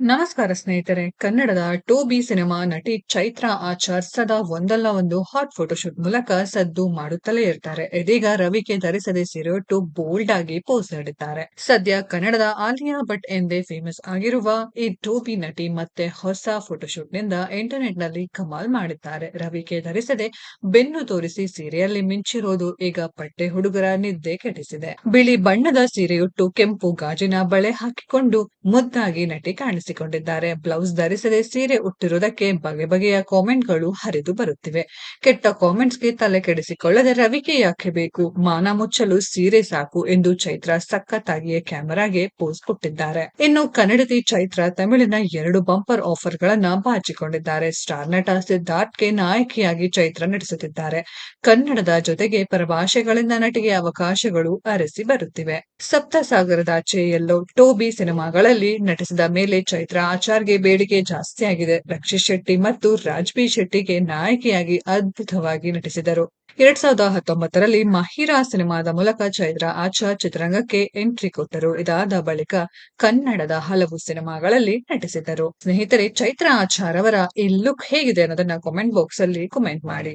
ನಮಸ್ಕಾರ ಸ್ನೇಹಿತರೆ, ಕನ್ನಡದ ಟೋಬಿ ಸಿನಿಮಾ ನಟಿ ಚೈತ್ರಾ ಆಚಾರ್ ಸದಾ ಒಂದಲ್ಲ ಒಂದು ಹಾಟ್ ಫೋಟೋಶೂಟ್ ಮೂಲಕ ಸದ್ದು ಮಾಡುತ್ತಲೇ ಇರ್ತಾರೆ. ಇದೀಗ ರವಿಕೆ ಧರಿಸದೆ ಸೀರೆ ಉಟ್ಟು ಬೋಲ್ಡ್ ಆಗಿ ಪೋಸ್ ನೀಡಿದ್ದಾರೆ. ಸದ್ಯ ಕನ್ನಡದ ಆಲಿಯಾ ಭಟ್ ಎಂದೇ ಫೇಮಸ್ ಆಗಿರುವ ಈ ಟೋಬಿ ನಟಿ ಮತ್ತೆ ಹೊಸ ಫೋಟೋಶೂಟ್ನಿಂದ ಇಂಟರ್ನೆಟ್ನಲ್ಲಿ ಕಮಾಲ್ ಮಾಡಿದ್ದಾರೆ. ರವಿಕೆ ಧರಿಸದೆ ಬೆನ್ನು ತೋರಿಸಿ ಸೀರೆಯಲ್ಲಿ ಮಿಂಚಿರೋದು ಈಗ ಪಟ್ಟೆ ಹುಡುಗರ ನಿದ್ದೆ ಕೆಡಿಸಿದೆ. ಬಿಳಿ ಬಣ್ಣದ ಸೀರೆಯುಟ್ಟು ಕೆಂಪು ಗಾಜಿನ ಬಳೆ ಹಾಕಿಕೊಂಡು ಮುದ್ದಾಗಿ ನಟಿ ಕಾಣಿಸಿಕೊಂಡಿದ್ದಾರೆ ಬ್ಲೌಸ್ ಧರಿಸದೆ ಸೀರೆ ಉಟ್ಟಿರುವುದಕ್ಕೆ ಬಗೆ ಬಗೆಯ ಕಾಮೆಂಟ್ಗಳು ಹರಿದು ಬರುತ್ತಿವೆ. ಕೆಟ್ಟ ಕಾಮೆಂಟ್ಸ್ಗೆ ತಲೆ ಕೆಡಿಸಿಕೊಳ್ಳದೆ ರವಿಕೆ ಯಾಕೆ ಬೇಕು? ಮಾನ ಮುಚ್ಚಲು ಸೀರೆ ಸಾಕು ಎಂದು ಚೈತ್ರ ಸಖತ್ತಾಗಿಯೇ ಕ್ಯಾಮೆರಾಗೆ ಪೋಸ್ ಕೊಟ್ಟಿದ್ದಾರೆ. ಇನ್ನು ಕನ್ನಡತಿ ಚೈತ್ರ ತಮಿಳಿನ ಎರಡು ಬಂಪರ್ ಆಫರ್ ಗಳನ್ನ ಬಾಚಿಕೊಂಡಿದ್ದಾರೆ. ಸ್ಟಾರ್ ನಟ ಸಿದ್ಧಾರ್ಥ್ಗೆ ನಾಯಕಿಯಾಗಿ ಚೈತ್ರ ನಟಿಸುತ್ತಿದ್ದಾರೆ. ಕನ್ನಡದ ಜೊತೆಗೆ ಪರಭಾಷೆಗಳಿಂದ ನಟಿಗೆ ಅವಕಾಶಗಳು ಅರಸಿ ಬರುತ್ತಿವೆ. ಸಪ್ತಸಾಗರದಾಚೆ ಎಲ್ಲೋ ಟೋಬಿ ಸಿನಿಮಾಗಳಲ್ಲಿ ನಟಿಸಿದ ಮೇಲೆ ಚೈತ್ರ ಆಚಾರ್ಗೆ ಬೇಡಿಕೆ ಜಾಸ್ತಿ ಆಗಿದೆ. ರಕ್ಷಿತ್ ಶೆಟ್ಟಿ ಮತ್ತು ರಾಜ್ಬಿ ಶೆಟ್ಟಿಗೆ ನಾಯಕಿಯಾಗಿ ಅದ್ಭುತವಾಗಿ ನಟಿಸಿದರು. ಎರಡ್ ಸಾವಿರದ ಹತ್ತೊಂಬತ್ತರಲ್ಲಿ ಮಹಿರಾ ಸಿನಿಮಾದ ಮೂಲಕ ಚೈತ್ರ ಆಚಾರ್ ಚಿತ್ರರಂಗಕ್ಕೆ ಎಂಟ್ರಿ ಕೊಟ್ಟರು. ಇದಾದ ಬಳಿಕ ಕನ್ನಡದ ಹಲವು ಸಿನಿಮಾಗಳಲ್ಲಿ ನಟಿಸಿದರು ಸ್ನೇಹಿತರೆ, ಚೈತ್ರ ಆಚಾರ್ ಅವರ ಈ ಲುಕ್ ಹೇಗಿದೆ ಅನ್ನೋದನ್ನ ಕಾಮೆಂಟ್ ಬಾಕ್ಸ್ ಅಲ್ಲಿ ಕಮೆಂಟ್ ಮಾಡಿ.